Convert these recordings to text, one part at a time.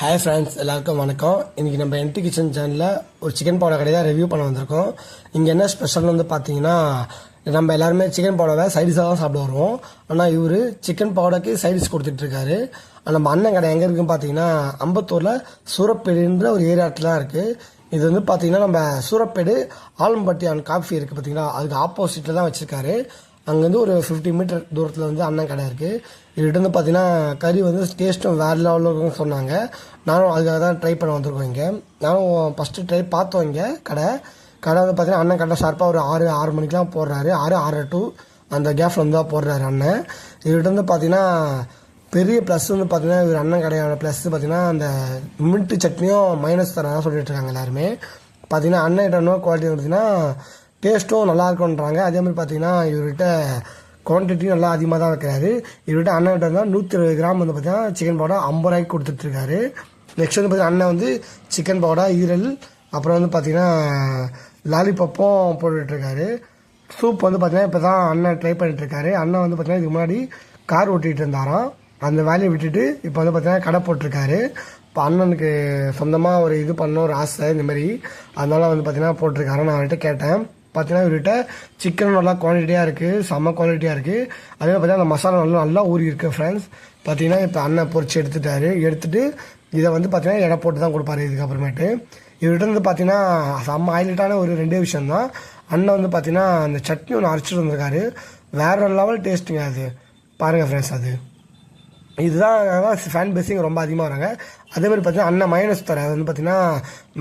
Hi friends எல்லாருக்கும் வணக்கம். இன்றைக்கி நம்ம என்டி கிச்சன் சேனலில் ஒரு சிக்கன் பவுடர் கடை தான் ரிவ்யூ பண்ண வந்திருக்கோம். இங்கே என்ன ஸ்பெஷல்னு வந்து பார்த்தீங்கன்னா நம்ம எல்லாருமே சிக்கன் பவுடரை சைடிஸாக தான் சாப்பிட வருவோம். ஆனால் இவர் சிக்கன் பவுடருக்கு சைடிஸ் கொடுத்துட்ருக்காரு நம்ம அண்ணன் கடை எங்கே இருக்குன்னு பார்த்தீங்கன்னா அம்பத்தூரில் சூரப்பேடுன்ற ஒரு ஏரியாட்டில் தான் இருக்குது இது வந்து பார்த்தீங்கன்னா நம்ம சூரப்பேடு ஆலம்பட்டி அண்ட் காஃபி இருக்குது பார்த்தீங்களா அதுக்கு ஆப்போசிட்டில் தான் வச்சுருக்காரு. அங்கேருந்து ஒரு ஃபிஃப்டி மீட்டர் தூரத்தில் வந்து அண்ணன் கடை இருக்குது இவர்கிட்ட வந்து பார்த்தீங்கன்னா கறி வந்து டேஸ்ட்டும் வேறு லெவலில் சொன்னாங்க. நானும் அதுக்காக தான் ட்ரை பண்ண வந்திருக்கோம் இங்கே. நானும் ஃபஸ்ட்டு ட்ரை பார்த்தோம் இங்கே கடை. கடை வந்து பார்த்தீங்கன்னா அண்ணன் கடை ஷார்ப்பாக ஒரு ஆறு ஆறு மணிக்கெலாம் போடுறாரு. ஆறு ஆறு டூ அந்த கேஃபில் வந்து தான் போடுறாரு அண்ணன். இவர்கிட்ட வந்து பார்த்தீங்கன்னா பெரிய ப்ளஸ் வந்து பார்த்தீங்கன்னா இவர் அண்ணன் கடையோட ப்ளஸ் பார்த்தீங்கன்னா அந்த மின்ட்டு சட்னியும் மைனஸ் தரதான் சொல்லிட்டு இருக்காங்க எல்லாருமே. பார்த்தீங்கன்னா அண்ணன் கிட்ட குவாலிட்டி பார்த்தீங்கன்னா டேஸ்ட்டும் நல்லா இருக்குன்றாங்க அதே மாதிரி பார்த்தீங்கன்னா இவர்கிட்ட குவான்டிட்டியும் நல்லா அதிகமாக தான் இருக்கிறாரு இவர்கிட்ட அண்ணன் கிட்ட இருந்தால் நூற்றி இருபது கிராம் வந்து பார்த்தீங்கன்னா சிக்கன் பவுடர் ஐம்பது ரூபாய்க்கு கொடுத்துட்ருக்காரு. நெக்ஸ்ட் வந்து பார்த்தீங்கன்னா அண்ணன் வந்து சிக்கன் பவுடர் ஈரல் அப்புறம் வந்து பார்த்தீங்கன்னா லாலிபப்பும் போட்டுட்ருக்காரு. சூப் வந்து பார்த்தீங்கன்னா இப்போ தான் அண்ணன் ட்ரை பண்ணிட்டுருக்காரு அண்ணன் வந்து பார்த்தீங்கன்னா இதுக்கு முன்னாடி கார் ஓட்டிகிட்டு இருந்தாராம். அந்த வேலையை விட்டுட்டு இப்போ வந்து பார்த்தீங்கன்னா கடை போட்டிருக்காரு. இப்போ அண்ணனுக்கு சொந்தமாக ஒரு இது பண்ண ஒரு ஆசை இந்த மாதிரி. அதனால் வந்து பார்த்தீங்கன்னா போட்டிருக்காரு நான் அவர்கிட்ட கேட்டேன். பார்த்தீங்கன்னா இவர்கிட்ட சிக்கன் நல்லா குவாலிட்டியாக இருக்குது செம்ம குவாலிட்டியாக இருக்குது அதே மாதிரி பார்த்தீங்கன்னா அந்த மசாலா நல்லா நல்லா ஊறி இருக்குது ஃப்ரெண்ட்ஸ் பார்த்தீங்கன்னா இப்போ அண்ணன் பொரிச்சு எடுத்துட்டாரு. எடுத்துட்டு இதை வந்து பார்த்தீங்கன்னா எடை போட்டு தான் கொடுப்பாரு இதுக்கப்புறமேட்டு. இவர்கிட்ட வந்து பார்த்தீங்கன்னா செம்ம ஹைலைட்டான ஒரு ரெண்டே விஷயம் தான். அண்ணன் வந்து பார்த்தீங்கன்னா அந்த சட்னி ஒன்று அரைச்சிட்டு வந்திருக்காரு. வேறு லெவல் டேஸ்ட்டுங்க அது. பாருங்கள் ஃப்ரெண்ட்ஸ் அது. இதுதான் ஃபேன் பேஸிங் ரொம்ப அதிகமாக வராங்க. அதே மாதிரி பார்த்தீங்கன்னா அண்ணன் மைனஸ் தர அது வந்து பார்த்தீங்கன்னா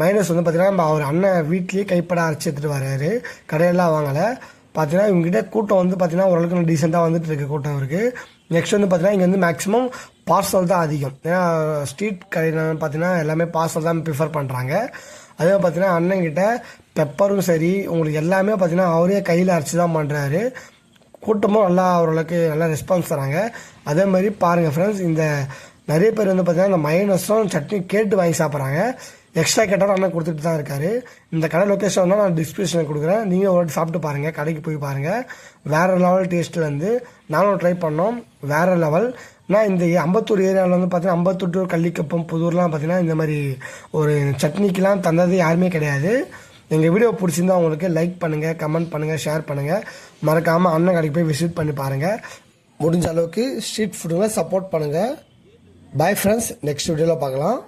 மைனஸ் வந்து பார்த்தீங்கன்னா நம்ம அவர் அண்ணன் வீட்லேயே கைப்பட அரைச்சி எடுத்துகிட்டு வர்றாரு கடையெல்லாம் வாங்கலை. பார்த்தீங்கன்னா இவங்ககிட்ட கூட்டம் வந்து பார்த்தீங்கன்னா ஓரளவுக்கு டீசெண்டாக வந்துட்டு இருக்கு கூட்டம் இருக்குது நெக்ஸ்ட் வந்து பார்த்தீங்கன்னா இங்கே வந்து மேக்ஸிமம் பார்சல் தான் அதிகம். ஏன்னா ஸ்ட்ரீட் கடையில் பார்த்தீங்கன்னா எல்லாமே பார்சல் தான் ப்ரிஃபர் பண்ணுறாங்க அதே பார்த்தீங்கன்னா பார்த்தீங்கன்னா அண்ணன்கிட்ட பெப்பரும் சரி உங்களுக்கு எல்லாமே பார்த்தீங்கன்னா அவரே கையில் அரைச்சி தான் பண்ணுறாரு கூட்டமும் நல்லா ஓரளவுக்கு நல்லா ரெஸ்பான்ஸ் தராங்க. அதே மாதிரி பாருங்கள் ஃப்ரெண்ட்ஸ் இந்த நிறைய பேர் வந்து பார்த்தீங்கன்னா இந்த மைனஸும் சட்னி கேட்டு வாங்கி சாப்பிட்றாங்க. எக்ஸ்ட்ரா கேட்டாலும் அண்ணன் கொடுத்துட்டு தான் இருக்காரு. இந்த கடை லொக்கேஷன் வந்து நான் டிஸ்கிரிப்ஷனில் கொடுக்குறேன். நீங்கள் ஒரு வாட்டி சாப்பிட்டு பாருங்கள் கடைக்கு போய் பாருங்கள் வேறு லெவல் டேஸ்ட்டில் வந்து நானும் ட்ரை பண்ணோம். வேறு லெவல் நான் இந்த அம்பத்தூர் ஏரியாவில் வந்து பார்த்தீங்கன்னா அம்பத்தூர் கள்ளிக்கப்பம் புதூர்லாம் பார்த்தீங்கன்னா இந்த மாதிரி ஒரு சட்னிக்கெலாம் தந்தது யாருமே கிடையாது. எங்கள் வீடியோ பிடிச்சிருந்தா உங்களுக்கு லைக் பண்ணுங்கள் கமெண்ட் பண்ணுங்கள் ஷேர் பண்ணுங்கள் மறக்காமல் அண்ணன் கடைக்கு போய் விசிட் பண்ணி பாருங்கள் முடிஞ்ச அளவுக்கு ஸ்ட்ரீட் ஃபுட்டுங்களை சப்போர்ட் பண்ணுங்கள் பாய் ஃப்ரெண்ட்ஸ் நெக்ஸ்ட் வீடியோவில் பார்க்கலாம்.